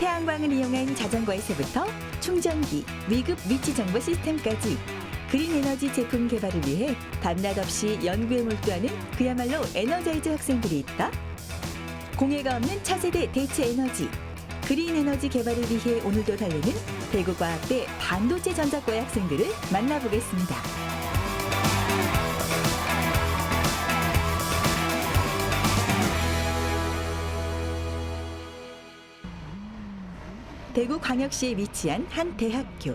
태양광을 이용한 자전거에서부터 충전기, 위급 위치 정보 시스템까지 그린 에너지 제품 개발을 위해 밤낮 없이 연구에 몰두하는 그야말로 에너자이즈 학생들이 있다. 공해가 없는 차세대 대체 에너지, 그린 에너지 개발을 위해 오늘도 달리는 대구과학대 반도체 전자과의 학생들을 만나보겠습니다. 대구 광역시에 위치한 한 대학교.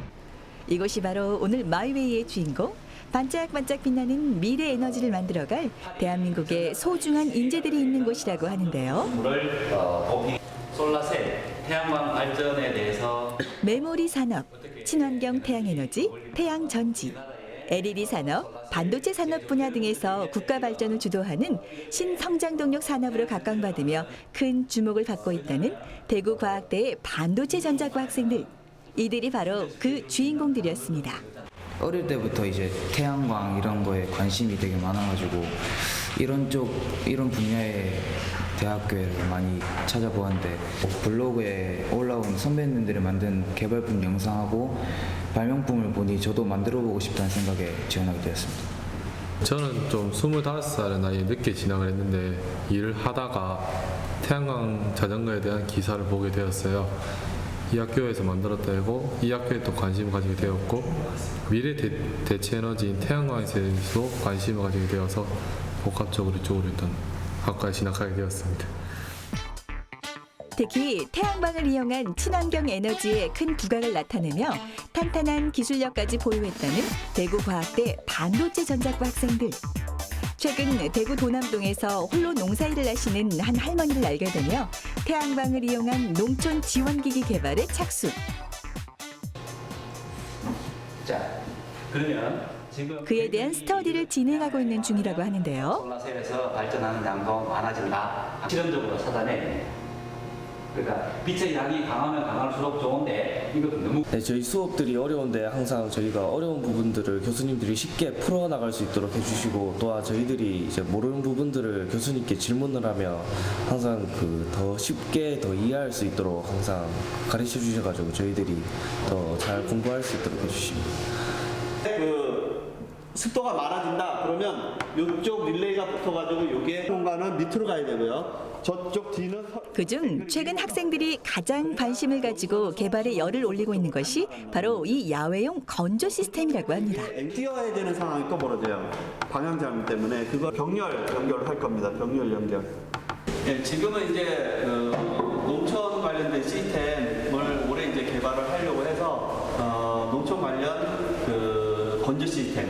이곳이 바로 오늘 마이웨이의 주인공, 반짝반짝 빛나는 미래 에너지를 만들어갈 대한민국의 소중한 인재들이 있는 곳이라고 하는데요. 물을 어, 솔라셀 태양광 발전에 대해서 메모리 산업, 친환경 태양에너지, 태양전지, LED 산업, 반도체 산업 분야 등에서 국가 발전을 주도하는 신성장 동력 산업으로 각광받으며 큰 주목을 받고 있다는 대구과학대의 반도체 전자과 학생들. 이들이 바로 그 주인공들이었습니다. 어릴 때부터 이제 태양광 이런 거에 관심이 되게 많아가지고 이런 쪽 이런 분야의 대학교를 많이 찾아보았는데 블로그에 올라온 선배님들이 만든 개발품 영상하고 발명품을 보니 저도 만들어보고 싶다는 생각에 지원하게 되었습니다. 저는 좀 25살의 나이에 늦게 진학을 했는데 일을 하다가 태양광 자전거에 대한 기사를 보게 되었어요. 이 학교에서 만들었다고 이 학교에 또 관심을 가지게 되었고 미래 대, 대체 에너지인 태양광에 대해서도 관심을 가지게 되어서 복합적으로 이쪽으로 일단 학과에 진학하게 되었습니다. 특히 태양광을 이용한 친환경 에너지에 큰 부각을 나타내며 탄탄한 기술력까지 보유했다는 대구과학대 반도체 전자과 학생들. 최근 대구 도남동에서 홀로 농사일을 하시는 한 할머니를 알게 되며 태양광을 이용한 농촌 지원기기 개발에 착수. 자 그러면 지금 그에 대한 스터디를 진행하고 있는 중이라고 하는데요. 솔라셀에서 발전하는 양도 많아진다. 실험적으로 찾아내. 그러니까 빛의 양이 강하면 강할수록 좋은데 이거 너무 네, 저희 수업들이 어려운데 항상 저희가 어려운 부분들을 교수님들이 쉽게 풀어나갈 수 있도록 해주시고 또한 저희들이 이제 모르는 부분들을 교수님께 질문을 하면 항상 그 더 쉽게 더 이해할 수 있도록 항상 가르쳐 주셔가지고 저희들이 더 잘 공부할 수 있도록 해주십니다. 그 습도가 많아진다 그러면 이쪽 릴레이가 붙어가지고 요게 공간은 밑으로 가야 되고요. 저쪽 뒤는 서- 그중 최근 학생들이 가장 관심을 가지고 개발에 열을 올리고 있는 것이 바로 이 야외용 건조 시스템이라고 합니다. 앵 뛰어야 되는 상황이 또 벌어져요. 방향 잘못 때문에 그거 병렬 연결을 할 겁니다. 병렬 연결. 예, 지금은 이제 그 농촌 관련된 시스템을 올해 이제 개발을 하려고 해서 어, 농촌 관련 그 건조 시스템,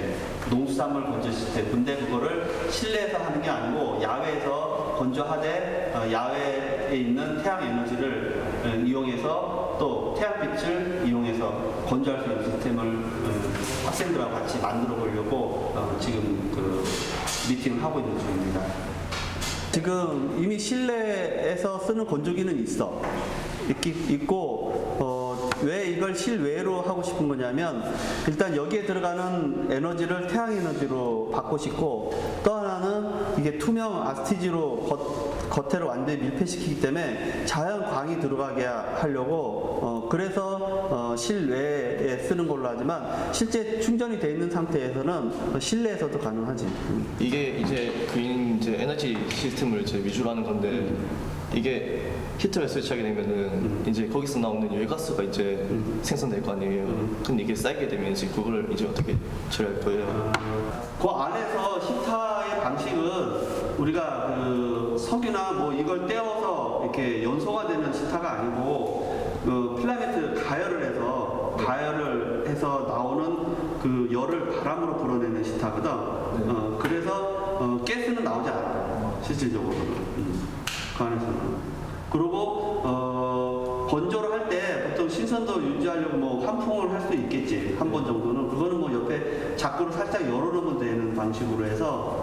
농수산물 건조 시스템. 근데 그거를 실내에서 하는 게 아니고 야외에서 건조하되 어, 야외에 있는 태양 에너지를 어, 이용해서 또 태양빛을 이용해서 건조할 수 있는 시스템을 어, 학생들하고 같이 만들어 보려고 어, 지금 그 미팅을 하고 있는 중입니다. 지금 이미 실내에서 쓰는 건조기는 있어. 있고, 어, 왜 이걸 실외로 하고 싶은 거냐면, 일단 여기에 들어가는 에너지를 태양 에너지로 받고 싶고, 이게 투명 아스티지로 겉, 겉에를 완전히 밀폐시키기 때문에 자연 광이 들어가게 하려고, 어, 그래서 어, 실외에 쓰는 걸로 하지만, 실제 충전이 되어 있는 상태에서는 실내에서도 가능하지. 이게 이제 그린 이제 에너지 시스템을 이제 위주로 하는 건데 이게 히터를 설치하게 되면은 이제 거기서 나오는 열가스가 이제 생성될 거 아니에요. 근데 이게 쌓이게 되면 이제 그거를 이제 어떻게 처리할 거예요? 그 안에서 히타의 방식은 우리가 그 석유나 뭐 이걸 떼어서 이렇게 연소가 되는 히타가 아니고 그 필라멘트 가열을 해서 가열을 해서 나오는 그 열을 바람으로 불어내는 히타거든. 어, 그래서 어, 가스는 나오지 않아 실질적으로는 음, 그 안에서는. 그리고 어, 건조를 할 때 보통 신선도 유지하려고 뭐 환풍을 할 수도 있겠지 한 번 정도는 그거는 뭐 옆에 자꾸로 살짝 열어놓으면 되는 방식으로 해서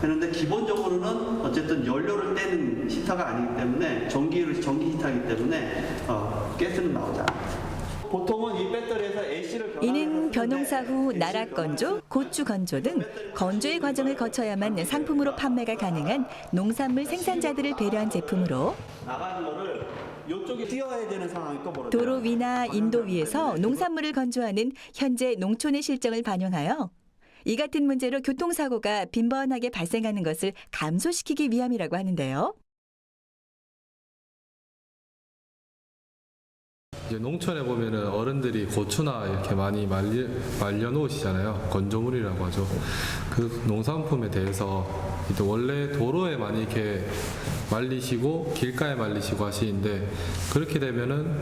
어, 했는데 기본적으로는 어쨌든 연료를 떼는 히터가 아니기 때문에 전기를 전기 히터이기 때문에 어, 가스는 나오지 않아. 보통은 이 배터리에서 AC를 이는 변홍사 후 나락 건조, 고추 건조 등 건조의 과정을 거쳐야만 상품으로 판매가 가능한 농산물 생산자들을 배려한 제품으로 나가는 거를 이쪽에 뛰어야 되는 상황이 또. 도로 위나 인도 위에서. 농산물을 건조하는 현재 농촌의 실정을 반영하여 이 같은 문제로 교통사고가 빈번하게 발생하는 것을 감소시키기 위함이라고 하는데요. 이제 농촌에 보면은 어른들이 고추나 이렇게 많이 말리, 말려놓으시잖아요. 건조물이라고 하죠. 그 농산품에 대해서 원래 도로에 많이 이렇게 말리시고 길가에 말리시고 하시는데 그렇게 되면은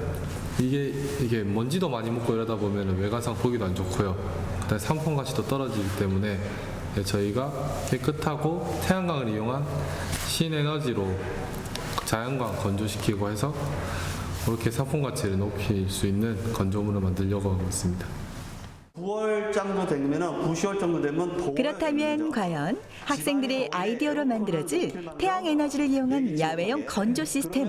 이게 이게 먼지도 많이 묻고 이러다 보면은 외관상 보기도 안 좋고요. 그다음에 상품 가치도 떨어지기 때문에 저희가 깨끗하고 태양광을 이용한 신에너지로 자연광 건조시키고 해서 그렇게 상품 가치를 높일 수 있는 건조물을 만들려고 하고 있습니다. 9월 정도 되면은 9, 10월 정도 되면 더 그렇다면 과연 학생들의 아이디어로 만들어질 태양 에너지를 이용한 야외형 건조 시스템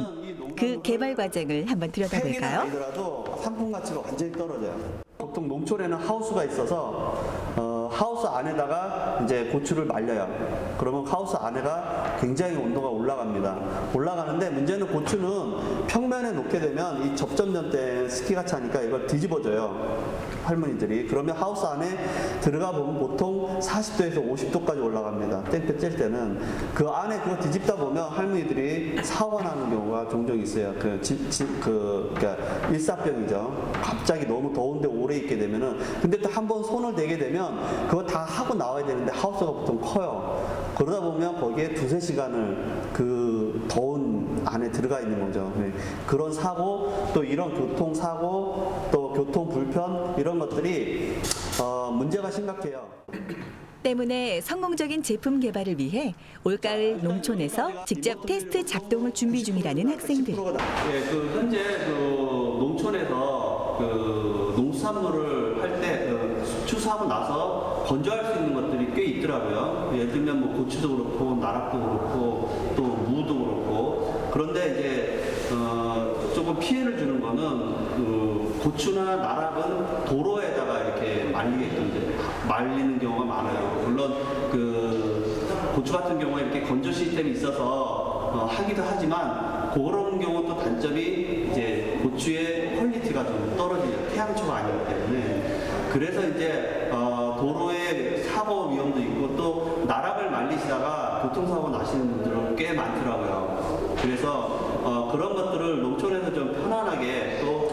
그 개발 과정을 한번 들여다볼까요? 상품 가치가 완전히 떨어져요. 보통 농촌에는 하우스가 있어서 어, 하우스 안에다가 이제 고추를 말려요. 그러면 하우스 안에가 굉장히 온도가 올라갑니다. 올라가는데 문제는 고추는 평면에 놓게 되면 이 접점전 때 습기가 차니까 이걸 뒤집어져요. 할머니들이 그러면 하우스 안에 들어가 보면 보통 40도에서 50도까지 올라갑니다. 땡볕 쬐 때는 그 안에 그거 뒤집다 보면 할머니들이 나는 경우가 종종 있어요. 그, 지, 지, 그 그러니까 일사병이죠. 갑자기 너무 더운데 오래 있게 되면은 근데 또 한 번 손을 대게 되면 그거 다 하고 나와야 되는데 하우스가 보통 커요. 그러다 보면 거기에 두세 시간을 그 더운 안에 들어가 있는 거죠. 네. 그런 사고 또 이런 교통 사고 또 교통 불편 이런 것들이 어, 문제가 심각해요. 때문에 성공적인 제품 개발을 위해 올가을 농촌에서 직접 테스트 작동을 준비 중이라는 학생들. 예, 그 현재 그 농촌에서 그 농수산물을 할 때 그 추수하고 나서 건조할 수 있는 것들이 꽤 있더라고요. 예를 들면 뭐 고추도 그렇고 나락도 그렇고 또 무도 그렇고 그런데 이제 어 조금 피해를 주는 거는 그 고추나 나락은 도로에다가 이렇게 말리게끔 말리는 경우가 많아요. 물론 그 고추 같은 경우에 이렇게 건조 시스템이 있어서 어, 하기도 하지만 그런 경우 또 단점이 이제 고추의 퀄리티가 좀 떨어지죠. 태양초가 아니기 때문에. 그래서 이제 어, 도로에 사고 위험도 있고 또 나락을 말리시다가 교통사고 나시는 분들은 꽤 많더라고요. 그래서 어, 그런 것들을 농촌에서 좀 편안하게 또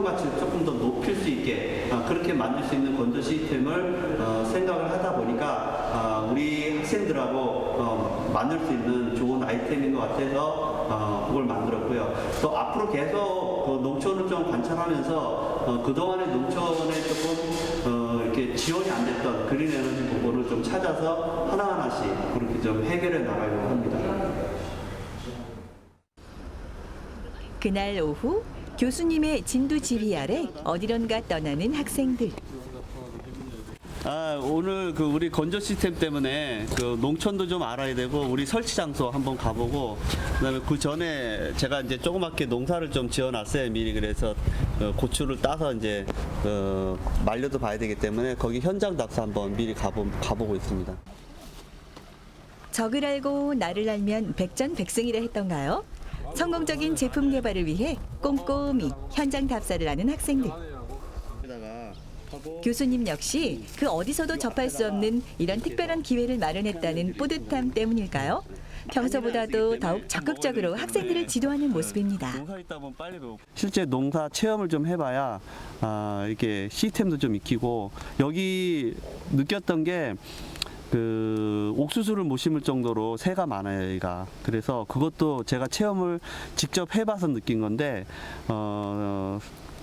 상품 가치를 조금 더 높일 수 있게 어, 그렇게 만들 수 있는 건조 시스템을 어, 생각을 하다 보니까 어, 우리 학생들하고 어, 만들 수 있는 좋은 아이템인 것 같아서 어, 그걸 만들었고요. 또 앞으로 계속 그 농촌을 좀 관찰하면서 어, 그동안의 농촌에 조금 어, 이렇게 지원이 안 됐던 그린 에너지 부분을 좀 찾아서 하나하나씩 그렇게 좀 해결해 나가려고 합니다. 그날 오후 교수님의 진두 지휘 아래 어디론가 떠나는 학생들. 아, 오늘 그 우리 건조 시스템 때문에 그 농촌도 좀 알아야 되고 우리 설치 장소 한번 가보고 그다음에 그 전에 제가 이제 조그맣게 농사를 좀 지어놨어요 미리 그래서 어, 고추를 따서 이제 어, 말려도 봐야 되기 때문에 거기 현장 답사 한번 미리 가보, 가보고 있습니다. 적을 알고 나를 알면 백전백승이라 했던가요? 성공적인 제품 개발을 위해 꼼꼼히 현장 답사를 하는 학생들. 교수님 역시 그 어디서도 접할 수 없는 이런 특별한 기회를 마련했다는 뿌듯함 때문일까요? 평소보다도 더욱 적극적으로 학생들을 지도하는 모습입니다. 실제 농사 체험을 좀 해봐야 아, 이렇게 시스템도 좀 익히고 여기 느꼈던 게. 그 옥수수를 못 심을 정도로 새가 많아요, 얘가. 그래서 그것도 제가 체험을 직접 해봐서 느낀 건데, 어,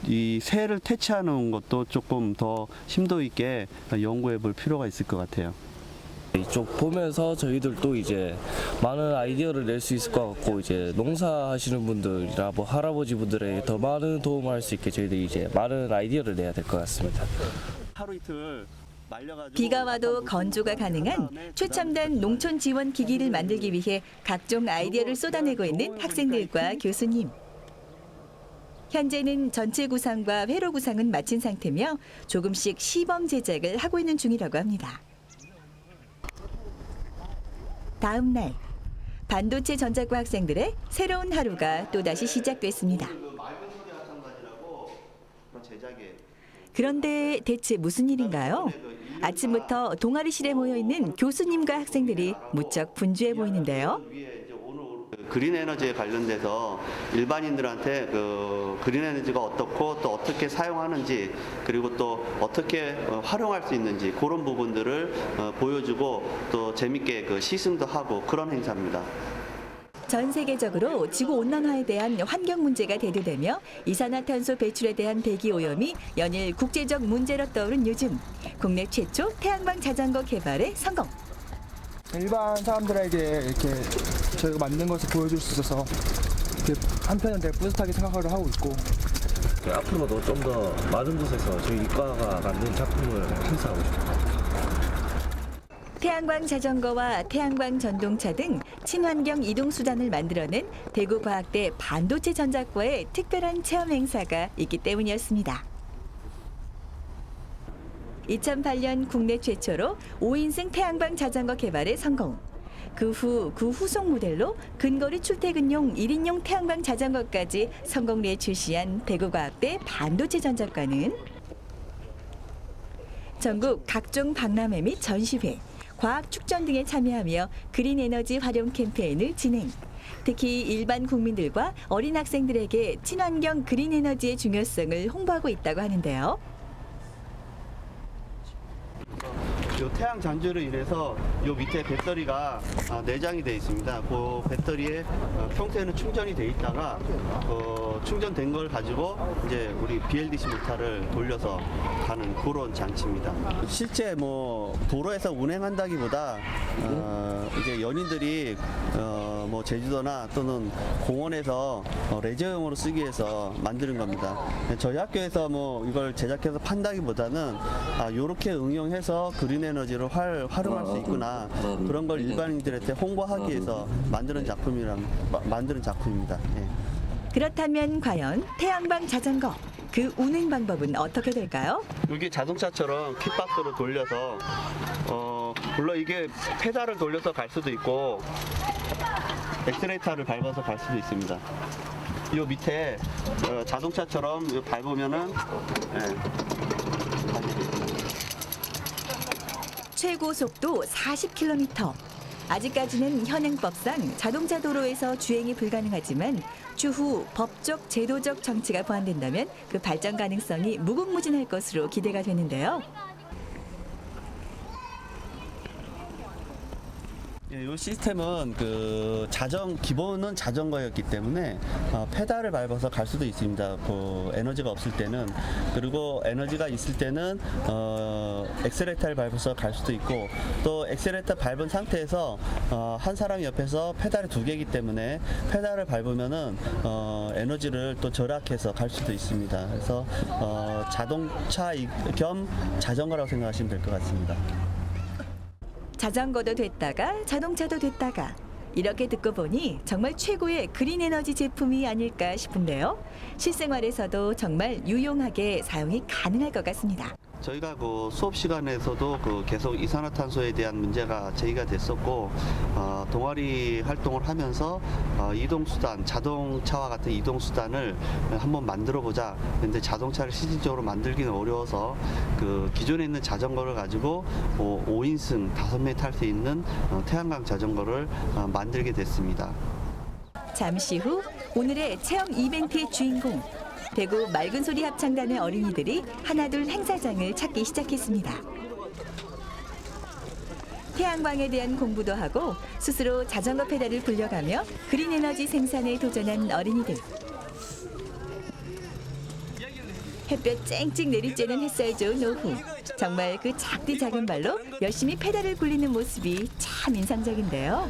이 새를 퇴치하는 것도 조금 더 심도 있게 연구해 볼 필요가 있을 것 같아요. 이쪽 보면서 저희들도 이제 많은 아이디어를 낼 수 있을 것 같고 이제 농사하시는 분들이나 뭐 할아버지 분들에게 더 많은 도움을 할 수 있게 저희들이 이제 많은 아이디어를 내야 될 것 같습니다. 하루 이틀 비가 와도 건조가 가능한 최첨단 농촌 지원 기기를 만들기 위해 각종 아이디어를 쏟아내고 있는 학생들과 교수님. 현재는 전체 구상과 회로 구상은 마친 상태며 조금씩 시범 제작을 하고 있는 중이라고 합니다. 다음 날 반도체 전자과 학생들의 새로운 하루가 또다시 시작됐습니다. 그 제작에 그런데 대체 무슨 일인가요? 아침부터 동아리실에 모여 있는 교수님과 학생들이 무척 분주해 보이는데요. 그 그린 에너지에 관련돼서 일반인들한테 그 그린 에너지가 어떻고 또 어떻게 사용하는지 그리고 또 어떻게 어, 활용할 수 있는지 그런 부분들을 어, 보여주고 또 재밌게 그 시승도 하고 그런 행사입니다. 전 세계적으로 지구 온난화에 대한 환경 문제가 대두되며 이산화탄소 배출에 대한 대기 오염이 연일 국제적 문제로 떠오른 요즘 국내 최초 태양광 자전거 개발에 성공. 일반 사람들에게 이렇게 저희가 만든 것을 보여줄 수 있어서 한편은 되게 뿌듯하게 생각을 하고 있고 그 앞으로도 좀 더 많은 곳에서 저희 이과가 만든 작품을 행사하고 싶습니다. 태양광 자전거와 태양광 전동차 등 친환경 이동 수단을 만들어낸 대구과학대 반도체 전자과의 특별한 체험 행사가 있기 때문이었습니다. 2008년 국내 최초로 5인승 태양광 자전거 개발에 성공. 그 후 그 후속 모델로 근거리 출퇴근용 1인용 태양광 자전거까지 성공리에 출시한 대구과학대 반도체 전자과는 전국 각종 박람회 및 전시회, 과학 축전 등에 참여하며 그린 에너지 활용 캠페인을 진행. 특히 일반 국민들과 어린 학생들에게 친환경 그린 에너지의 중요성을 홍보하고 있다고 하는데요. 요 태양 잔주로 인해서 요 밑에 배터리가 아, 내장이 되어 있습니다. 그 배터리에 어, 평소에는 충전이 돼 있다가 어, 충전된 걸 가지고 이제 우리 BLDC 모터를 돌려서 가는 그런 장치입니다. 실제 뭐 도로에서 운행한다기보다 어, 이제 연인들이 어, 뭐 제주도나 또는 공원에서 어, 레저용으로 쓰기 위해서 만드는 겁니다. 저희 학교에서 뭐 이걸 제작해서 판다기보다는 아, 요렇게 응용해서 그린 에너지를 활, 활용할 수 있구나 그런 걸 일반인들한테 홍보하기 위해서 만드는 작품이랑 마- 만드는 작품입니다. 예. 그렇다면 과연 태양광 자전거 그 운행 방법은 어떻게 될까요? 여기 자동차처럼 킥박스로 돌려서 어 물론 이게 페달을 돌려서 갈 수도 있고 엑스레이터를 밟아서 갈 수도 있습니다. 이 밑에 어, 자동차처럼 요 밟으면은 예, 최고 속도 40km. 아직까지는 현행법상 자동차 도로에서 주행이 불가능하지만 추후 법적 제도적 정치가 보완된다면 그 발전 가능성이 무궁무진할 것으로 기대가 되는데요. 예, 이 시스템은 그 자전 기본은 자전거였기 때문에 어, 페달을 밟아서 갈 수도 있습니다. 그 에너지가 없을 때는 그리고 에너지가 있을 때는 어, 엑셀레터를 밟아서 갈 수도 있고 또 엑셀레터 밟은 상태에서 어, 한 사람 옆에서 페달이 두 개이기 때문에 페달을 밟으면은 어, 에너지를 또 절약해서 갈 수도 있습니다. 그래서 어, 자동차 이- 겸 자전거라고 생각하시면 될 것 같습니다. 자전거도 됐다가 자동차도 됐다가 이렇게 듣고 보니 정말 최고의 그린 에너지 제품이 아닐까 싶은데요. 실생활에서도 정말 유용하게 사용이 가능할 것 같습니다. 저희가 그 수업 시간에서도 그 계속 이산화탄소에 대한 문제가 제기가 됐었고 어, 동아리 활동을 하면서 어, 이동 수단, 자동차와 같은 이동 수단을 한번 만들어 보자. 근데 자동차를 실질적으로 만들기는 어려워서 그 기존에 있는 자전거를 가지고 어, 5인승 5명 탈수 있는 어, 태양광 자전거를 어, 만들게 됐습니다. 잠시 후 오늘의 체험 이벤트의 주인공 대구 맑은 소리 합창단의 어린이들이 하나둘 행사장을 찾기 시작했습니다. 태양광에 대한 공부도 하고 스스로 자전거 페달을 굴려가며 그린 에너지 생산에 도전한 어린이들. 햇볕 쨍쨍 내리쬐는 햇살 좋은 오후. 정말 그 작디 작은 발로 열심히 페달을 굴리는 모습이 참 인상적인데요.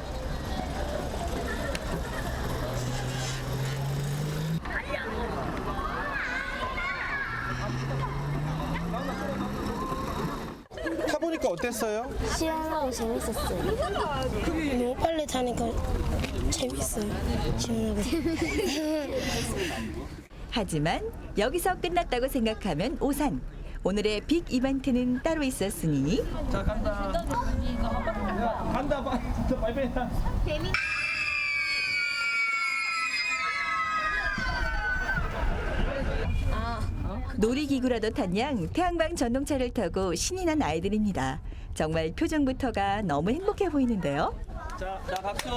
타보니까 어땠어요? 시원하고 재밌었어요. 너무 빨리 타니까 재밌어요. 시원하고. 하지만 여기서 끝났다고 생각하면 오산. 오늘의 빅 이벤트는 따로 있었으니 놀이기구라도 탄 양 태양광 전동차를 타고 신이 난 아이들입니다. 정말 표정부터가 너무 행복해 보이는데요. 자, 자 박수.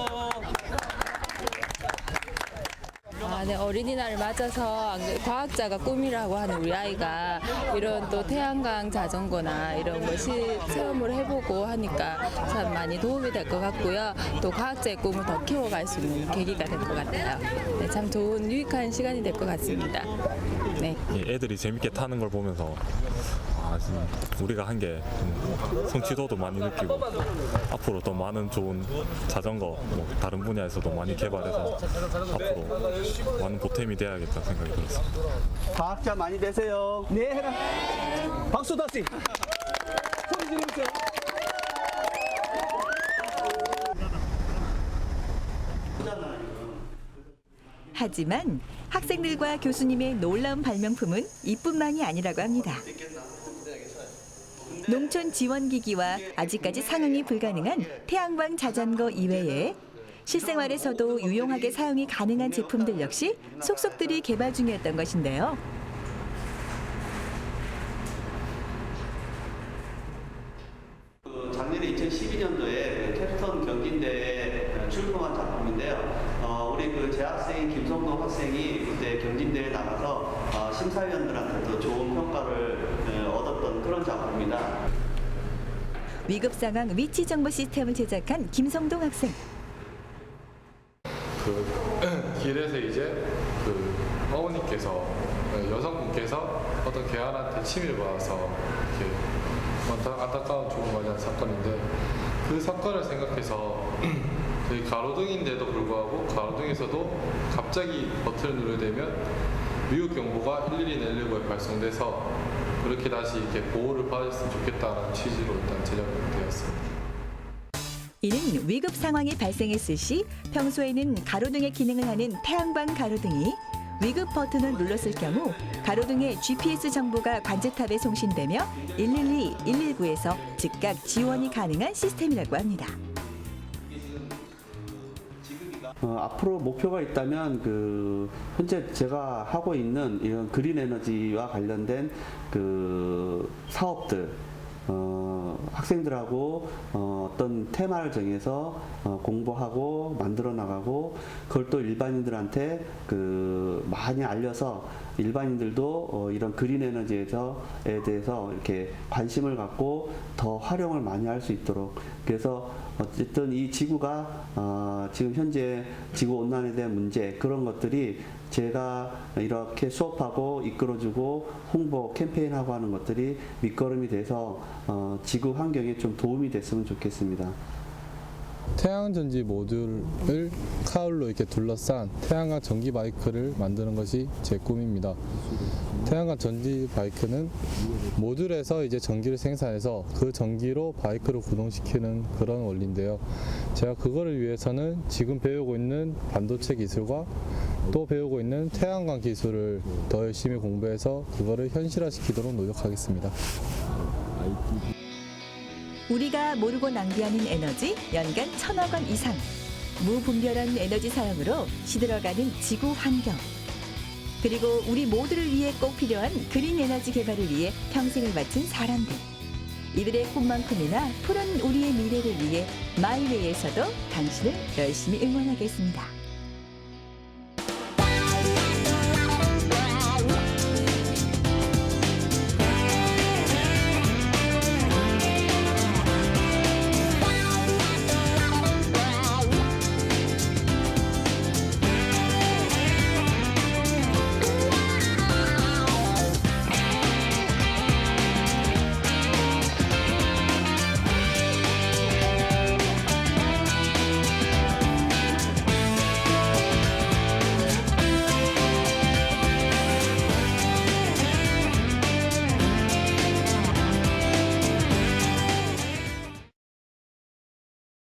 아, 네, 어린이날을 맞아서 과학자가 꿈이라고 하는 우리 아이가 이런 또 태양광 자전거나 이런 것이 체험을 해보고 하니까 참 많이 도움이 될 것 같고요. 또 과학자의 꿈을 더 키워갈 수 있는 계기가 될 것 같아요. 네, 참 좋은 유익한 시간이 될 것 같습니다. 네. 이 애들이 재밌게 타는 걸 보면서 아, 좀 우리가 한 게 성취도도 많이 느끼고 앞으로 더 많은 좋은 자전거 뭐 다른 분야에서도 많이 개발해서 앞으로 많은 보탬이 돼야겠다 생각이 들었습니다. 과학자 많이 되세요. 네, 해라. 박수 다시. 소리 지르세요. 하지만 학생들과 교수님의 놀라운 발명품은 이뿐만이 아니라고 합니다. 농촌 지원기기와 아직까지 상용이 불가능한 태양광 자전거 이외에 실생활에서도 유용하게 사용이 가능한 제품들 역시 속속들이 개발 중이었던 것인데요. 그 작년에 2012년도에 캡스톤 경진대회에 출품한 작품인데요. 어, 우리 그 재학생인 김성동 학생이 그때 경진대회에 나가서 어, 심사위원들한테도 좋은 평가를 어, 얻었던 그런 작품입니다. 위급 상황 위치 정보 시스템을 제작한 김성동 학생. 그 길에서 이제 그 어머니께서 여성분께서 어떤 개한한테 침입을 받아서 이렇게 안타, 안타까운 죽음을 맞이한 사건인데 그 사건을 생각해서 저희 가로등인데도 불구하고 가로등에서도 갑자기 버튼을 누르게 되면 미국 경보가 112나 119에 발송돼서 그렇게 다시 이렇게 보호를 받았으면 좋겠다라는 취지로 일단 제작이 되었습니다. 이는 위급 상황이 발생했을 시 평소에는 가로등의 기능을 하는 태양광 가로등이 위급 버튼을 눌렀을 경우 가로등의 GPS 정보가 관제탑에 송신되며 112, 119에서 즉각 지원이 가능한 시스템이라고 합니다. 어, 앞으로 목표가 있다면 그 현재 제가 하고 있는 이런 그린 에너지와 관련된 그 사업들 어, 학생들하고 어, 어떤 테마를 정해서 어, 공부하고 만들어 나가고 그걸 또 일반인들한테 그 많이 알려서 일반인들도 어, 이런 그린 에너지에서에 대해서 이렇게 관심을 갖고 더 활용을 많이 할 수 있도록. 그래서 어쨌든 이 지구가 어, 지금 현재 지구 온난화에 대한 문제 그런 것들이 제가 이렇게 수업하고 이끌어주고 홍보 캠페인하고 하는 것들이 밑거름이 돼서 어, 지구 환경에 좀 도움이 됐으면 좋겠습니다. 태양 전지 모듈을 카울로 이렇게 둘러싼 태양광 전기 바이크를 만드는 것이 제 꿈입니다. 태양광 전지 바이크는 모듈에서 이제 전기를 생산해서 그 전기로 바이크를 구동시키는 그런 원리인데요. 제가 그거를 위해서는 지금 배우고 있는 반도체 기술과 또 배우고 있는 태양광 기술을 더 열심히 공부해서 그거를 현실화시키도록 노력하겠습니다. 우리가 모르고 낭비하는 에너지 연간 천억 원 이상. 무분별한 에너지 사용으로 시들어가는 지구 환경. 그리고 우리 모두를 위해 꼭 필요한 그린 에너지 개발을 위해 평생을 바친 사람들. 이들의 꿈만큼이나 푸른 우리의 미래를 위해 마이웨이에서도 당신을 열심히 응원하겠습니다.